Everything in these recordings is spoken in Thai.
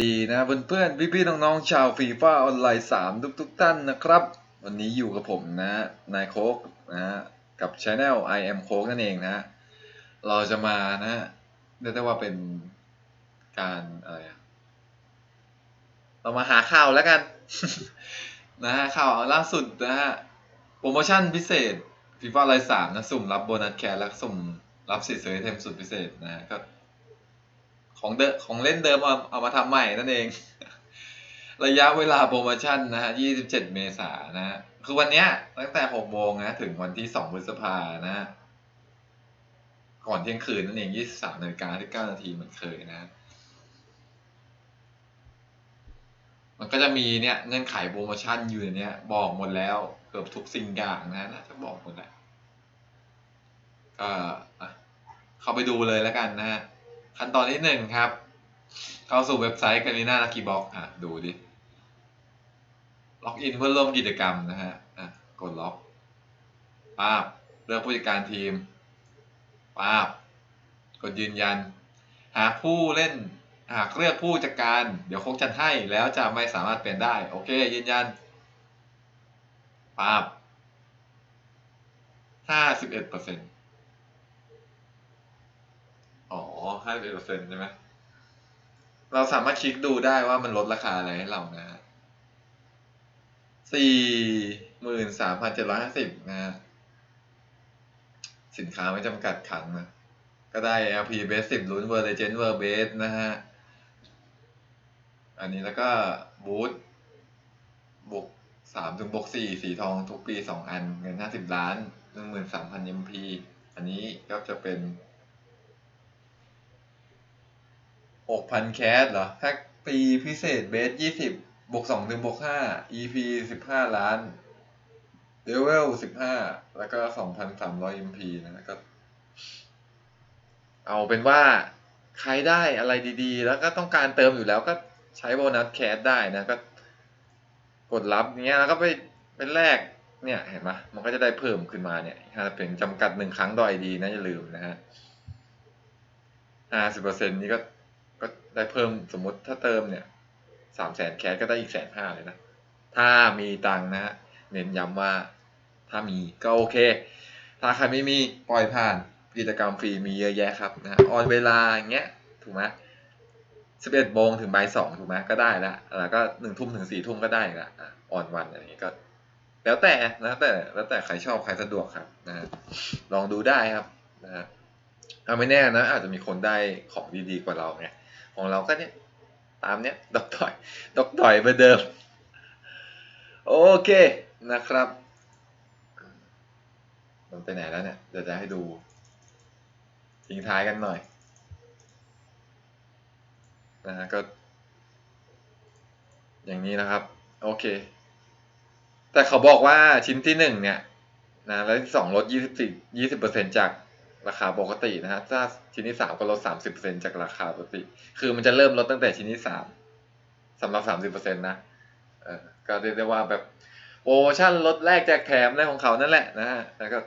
ดีนะเพื่อนๆพี่ๆน้องๆชาวฟีฟ่าออนไลน์สามทุกๆท่านนะครับ วันนี้อยู่กับผมนะนายโคกนะกับช anel I am โคกนั่นเองนะ เราจะมานะเรียกได้ว่าเป็นการอะไรเรามาหาข่าวแล้วกัน นะฮะข่าวล่าสุดนะฮะโปรโมชั่นพิเศษฟีฟ่าออนไลน์สามนะสุ่มรับโบนัสแคร์และสุ่มรับสิทธิ์ซื้อไอเทมสุดพิเศษนะฮะก็ ของเดิของเล่นเดิมเอาเอามาทำใหม่นั่นเอง ระยะเวลาโปรโมชั่นนะฮะ 27 เมษายนนะฮะคือวันเนี้ยตั้งแต่ 6 โมงนะ ถึงวันที่ 2 พฤษภานะฮะก่อนเที่ยงคืนนั่นเอง 23นาฬิกา19นาทีเหมือนเคยนะฮะมันก็จะมีเนี่ยเงื่อนไขโปรโมชั่นอยู่ในเนี้ยบอกหมดแล้วเกือบทุกสิ่งอย่างนะน่าจะบอกหมดแหละก็อะเข้าไปดูเลยแล้วกันนะฮะ ขั้นตอนที่หนึ่งครับ เข้าสู่เว็บไซต์ก a ลิน่าลักกี้บ็อกอะ ดูดิ ล็อกอินเพื่อร่วมกิจกรรมนะฮะ อะ กดล็อกป้าบเลือกผู้จัดการทีมป้าบกดยืนยัน หากผู้เล่นหากเลือกผู้จัดการ เดี๋ยวโคงจัดให้แล้วจะไม่สามารถเปลี่ยนได้ โอเค ยืนยันป้าบห้าสิบเอ็ดเปอร์เซ็นต์ อ๋อ ห้าสิบเปอร์เซ็นต์ใช่ไหมเราสามารถคลิกดูได้ว่ามันลดราคาอะไรให้เรานะสี่หมื่นสามพันเจ็ดร้อยห้าสิบนะฮะสินค้าไม่จำกัดขังนะ ก็ได้ LP Base 10ลุ้น World Legend World Base นะฮะ อันนี้แล้วก็บูทบวกสามถึงบวกสี่สีทองทุกปีสองอัน เงินห้าสิบล้านหนึ่งหมื่นสามพัน MP อันนี้ก็จะเป็น หกพันแคสเหรอแพ็กปีพิเศษเบสยี่สิบบวกสองถึงบวกห้า EP สิบห้าล้านเลเวลสิบห้าแล้วก็สองพันสามร้อย MP นะก็เอาเป็นว่าใครได้อะไรดีๆ แล้วก็ต้องการเติมอยู่แล้วก็ใช้โบนัสแคสได้นะก็กดรับเงี้ยแล้วก็ไปเป็นแรกเนี่ยเห็นไหมมันก็จะได้เพิ่มขึ้นมาเนี่ยถ้าเป็นจำกัดหนึ่งครั้งต่อไอดีนะอย่าลืมนะฮะห้าสิบเปอร์เซ็นต์นี้ก็ ก็ได้เพิ่มสมมติถ้าเติมเนี่ยสามแสนแคสก็ได้อีกแสนห้าเลยนะ ถ้ามีตังนะฮะเน้นย้ำว่าถ้ามีก็โอเค ถ้าใครไม่มีปล่อยผ่านกิจกรรมฟรีมีเยอะแยะครับนะออนเวลาอย่างเงี้ยถูกไหมสิบเอ็ดโมงถึงบ่ายสองถูกไหมก็ได้ละแล้วก็หนึ่งทุ่มถึงสี่ทุ่มก็ได้ละออนวันอะไรอย่างเงี้ยก็ แล้วแต่นะแต่แล้วแต่ใครชอบใครสะดวกครับนะฮะลองดูได้ครับนะฮะเอาไม่แน่นะอาจจะมีคนได้ของดีๆกว่าเราไง ของเราก็เนี่ยตามเนี้ยดอกถอยดอกถอยเหมือนเดิม โอเคนะครับ มันไปไหนแล้วเนี่ยเดี๋ยวจะให้ดู ทิ้งท้ายกันหน่อยนะฮะก็ อย่างนี้นะครับ โอเค แต่เขาบอกว่าชิ้นที่หนึ่งเนี่ยนะแล้วที่สองลดยี่สิบสี่ยี่สิบเปอร์เซ็นจาก ราคาปกตินะฮะถ้าชิ้นที่สามก็ลดสามสิบเปอร์เซ็นจากราคาปกติ คือมันจะเริ่มลดตั้งแต่ชิ้นที่สามสำหรับสามสิบเปอร์เซ็นต์นะเออก็เรียกได้ว่าแบบโปรโมชั่นลดแรกแจกแถมอะไรของเขานั่นแหละนะฮะแล้วก็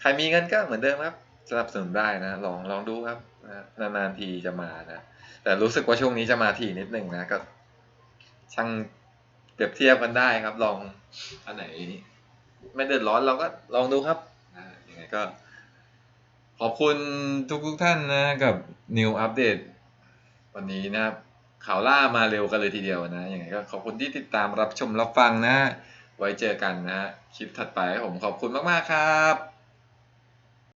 ใครมีเงินก็เหมือนเดิมครับสนับสนุนได้นะ ลองลองดูครับนะนานๆทีจะมานะ แต่รู้สึกว่าช่วงนี้จะมาทีนิดหนึ่งนะ ก็ช่างเปรียบเทียบกันได้ครับ ลองอันไหน ไม่เดือดร้อนเราก็ลองดูครับยังไงก็ ขอบคุณทุกทุกท่านนะกับนิวอัปเดตวันนี้นะครับข่าวล่ามาเร็วกันเลยทีเดียวนะยังไงก็ขอบคุณที่ติดตามรับชมรับฟังนะ ไว้เจอกันนะคลิปถัดไปผมขอบคุณมาก ๆ ครับ